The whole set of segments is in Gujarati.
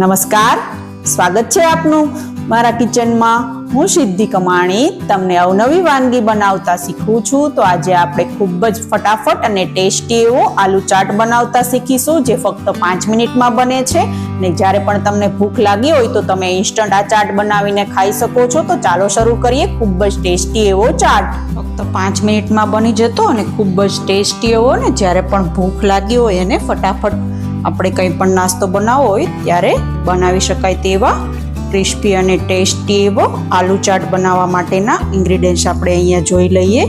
નમસ્કાર. સ્વાગત છે આપનું. મારા કિચનમાં હું સિદ્ધિ કમાણી તમને અવનવી વાનગી બનાવતા શીખું છું. તો આજે આપણે ખૂબ જ ફટાફટ અને ટેસ્ટી એવો આલુ ચાટ બનાવતા શીખીશું, જે ફક્ત પાંચ મિનિટમાં બને છે. ને જ્યારે પણ તમને ભૂખ લાગી હોય તો તમે ઇન્સ્ટન્ટ આ ચાટ બનાવીને ખાઈ શકો છો. તો ચાલો શરૂ કરીએ ખૂબ જ ટેસ્ટી એવો ચાટ. ફક્ત પાંચ મિનિટમાં બની જતો અને ખૂબ જ ટેસ્ટી એવો ને જ્યારે પણ ભૂખ લાગી હોય એને ફટાફટ આપણે કંઈ પણ નાસ્તો બનાવવો હોય ત્યારે બનાવી શકાય તેવા ક્રિસ્પી અને ટેસ્ટી એવો આલુ ચાટ બનાવવા માટેના ઇન્ગ્રીડિયન્ટ્સ આપણે અહીંયા જોઈ લઈએ.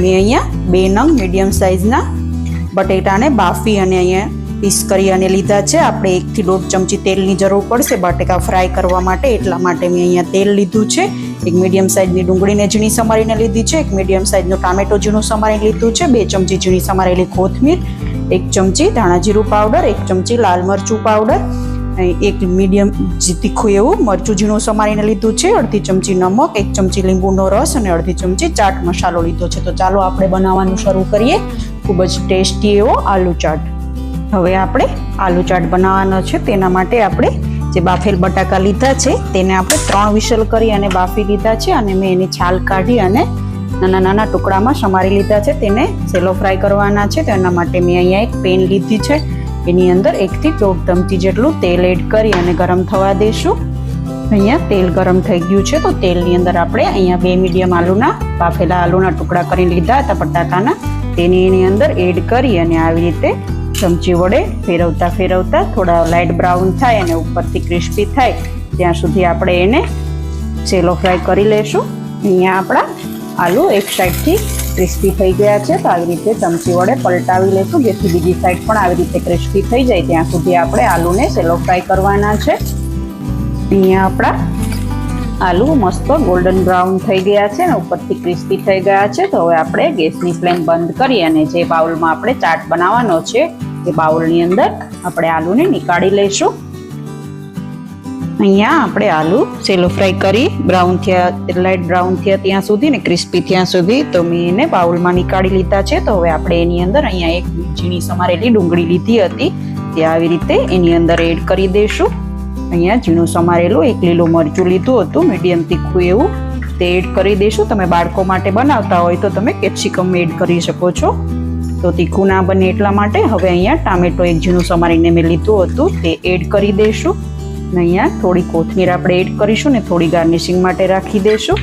મેં અહીંયા બે નંગ મીડિયમ સાઇઝના બટેટાને બાફી અને અહીંયા પીસ કરી અને લીધા છે. આપણે એકથી દોઢ ચમચી તેલની જરૂર પડશે. બટેકા ફ્રાય કરવા માટે એટલા માટે મેં અહીંયા તેલ લીધું છે. એક મીડિયમ સાઇઝની ડુંગળીને ઝીણી સમારીને લીધી છે. એક મીડિયમ સાઇઝનું ટામેટો ઝીણું સમારીને લીધું છે. બે ચમચી ઝીણી સમારેલી કોથમીર એક ચમચી ધાણાજીરું પાવડર એક ચમચી લાલ મરચું પાવડર એક મીડિયમ તીખું એવું મરચું ઝીણું સમારીને લીધું છે, અડધી ચમચી નમક, એક ચમચી લીંબુનો રસ અને અડધી ચમચી ચાટ મસાલો લીધો છે. તો ચાલો આપણે બનાવવાનું શરૂ કરીએ. ખૂબ જ ટેસ્ટી એવો આલુ ચાટ. હવે આપણે આલુ ચાટ બનાવવાનો છે. તેના માટે આપણે જે બાફેલ બટાકા લીધા છે, તેને આપણે ત્રણ વિસલ કરી અને બાફી લીધા છે અને મેં એની છાલ કાઢી અને નાના નાના ટુકડામાં સમારી લીધા છે. તેને સેલો ફ્રાય કરવાના છે. તેના માટે મેં અહીંયા એક પેન લીધી છે. એની અંદર એકથી દોઢ ચમચી જેટલું તેલ એડ કરી અને ગરમ થવા દઈશું અહીંયા તેલ ગરમ થઈ ગયું છે. તો તેલની અંદર આપણે અહીંયા બે મીડિયમ આલુના, બાફેલા આલુના ટુકડા કરી લીધા હતા બટાકાના. તેને એની અંદર એડ કરી અને આવી રીતે ચમચી વડે ફેરવતા ફેરવતા થોડા લાઇટ બ્રાઉન થાય અને ઉપરથી ક્રિસ્પી થાય. ત્યાં સુધી આપણે એને સેલો ફ્રાય કરી લઈશું અહીંયા આપણા આલુ એક સાઈડથી ક્રિસ્પી થઈ ગયા છે તો આવી રીતે ચમચી વડે પલટાવી લેશું. જેથી બીજી સાઈડ પણ આવી રીતે ક્રિસ્પી થઈ જાય. ત્યાં સુધી આપણે આલુને સેલો ફ્રાય કરવાના છે. અહીંયા આપણા આલુ મસ્ત ગોલ્ડન બ્રાઉન થઈ ગયા છે અને ઉપરથી ક્રિસ્પી થઈ ગયા છે. તો હવે આપણે ગેસની ફ્લેમ બંધ કરી અને જે બાઉલમાં આપણે ચાટ બનાવવાનો છે, એ બાઉલની અંદર આપણે આલુને નીકાળી લઈશું. અહીંયા આપણે આલુ સેલો ફ્રાય કરી બ્રાઉન થયા લાઇટ બ્રાઉન થયા ત્યાં સુધી ને ક્રિસ્પી ત્યાં સુધી તો મેં એને બાઉલમાં નીકાળી લીધા છે. તો હવે આપણે એની અંદર અહીંયા એક ઝીણી સમારેલી ડુંગળી લીધી હતી. તે આવી રીતે એની અંદર એડ કરી દઈશું. અહીંયા ઝીણું સમારેલું એક લીલું મરચું લીધું હતું મીડિયમ તીખું એવું. તે એડ કરી દઈશું. તમે બાળકો માટે બનાવતા હોય તો તમે કેપ્સિકમ એડ કરી શકો છો. તો તીખું ના બને એટલા માટે હવે અહીંયા ટામેટો એક ઝીણું સમારીને મેં લીધું હતું. તે એડ કરી દઈશું. ને અહીંયા થોડી કોથમીર આપણે એડ કરીશું ને થોડી ગાર્નિશિંગ માટે રાખી દઈશું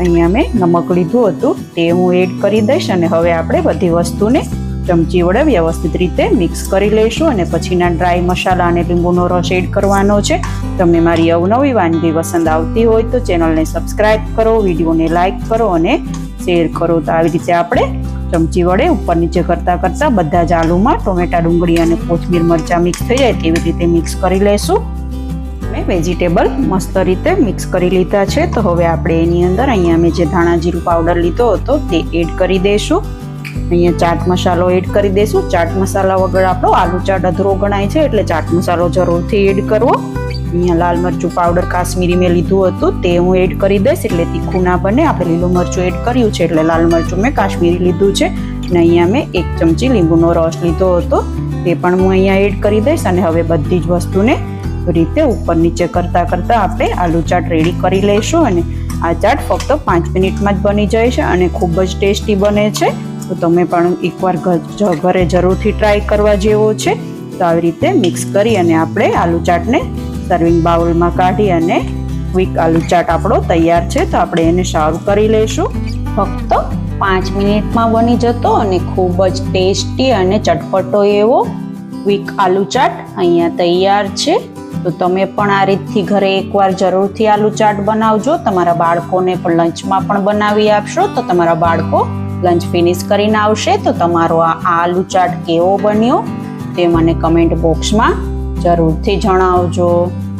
અહીંયા મેં નમક લીધું હતું, તે હું એડ કરી દઈશ અને હવે આપણે બધી વસ્તુને ચમચી વડે વ્યવસ્થિત રીતે મિક્સ કરી લઈશું અને પછીના ડ્રાય મસાલા અને લીંબુનો રસ એડ કરવાનો છે. તમને મારી અવનવી વાનગી પસંદ આવતી હોય તો ચેનલને સબસ્ક્રાઇબ કરો, વિડીયોને લાઇક કરો અને શેર કરો. તો આવી રીતે આપણે ચમચી વડે ઉપર નીચે કરતાં કરતાં બધા જ આલુમાં ટોમેટા ડુંગળી અને કોથમીર મરચાં મિક્સ થઈ જાય તેવી રીતે મિક્સ કરી લઈશું. વેજીટેબલ મસ્ત રીતે મિક્સ કરી લીધા છે. તો હવે આપણે એની અંદર અહીંયા મેં જે ધાણા જીરું પાવડર લીધો હતો તે એડ કરી દઈશું અહીંયા ચાટ મસાલો એડ કરી દઈશું ચાટ મસાલા વગર આપણો આલુ ચાટ અધરો ગણાય છે, એટલે ચાટ મસાલો જરૂરથી એડ કરવો. અહીંયા લાલ મરચું પાવડર કાશ્મીરી મેં લીધું હતું, તે હું એડ કરી દઈશ, એટલે તીખું ના બને. આપણે લીલું મરચું એડ કર્યું છે, એટલે લાલ મરચું મેં કાશ્મીરી લીધું છે. અને અહીંયા મેં એક ચમચી લીંબુનો રસ લીધો હતો, તે પણ હું અહીંયા એડ કરી દઈશ. અને હવે બધી જ વસ્તુને રીતે ઉપર નીચે કરતાં કરતાં આપણે આલુ ચાટ રેડી કરી લઈશું અને આ ચાટ ફક્ત પાંચ મિનિટમાં જ બની જાય છે અને ખૂબ જ ટેસ્ટી બને છે. તો તમે પણ એકવાર ઘરે જરૂરથી ટ્રાય કરવા જેવો છે. તો આવી રીતે મિક્સ કરી અને આપણે આલુ ચાટને સર્વિંગ બાઉલમાં કાઢી અને ક્વિક આલુ ચાટ આપણો તૈયાર છે. તો આપણે એને સારું કરી લઈશું. ફક્ત પાંચ મિનિટમાં બની જતો અને ખૂબ જ ટેસ્ટી અને ચટપટો એવો ક્વિક આલુ ચાટ અહીંયા તૈયાર છે. તો તમે પણ આ રીતથી ઘરે એકવાર જરૂરથી આલુ ચાટ બનાવજો. તમારા બાળકોને પણ લંચમાં પણ બનાવી આપશો. તો તમારા બાળકો લંચ ફિનિશ કરીને આવશે. તો તમારો આ આલુ ચાટ કેવો બન્યો તે મને કમેન્ટ બોક્સમાં જરૂરથી જણાવજો.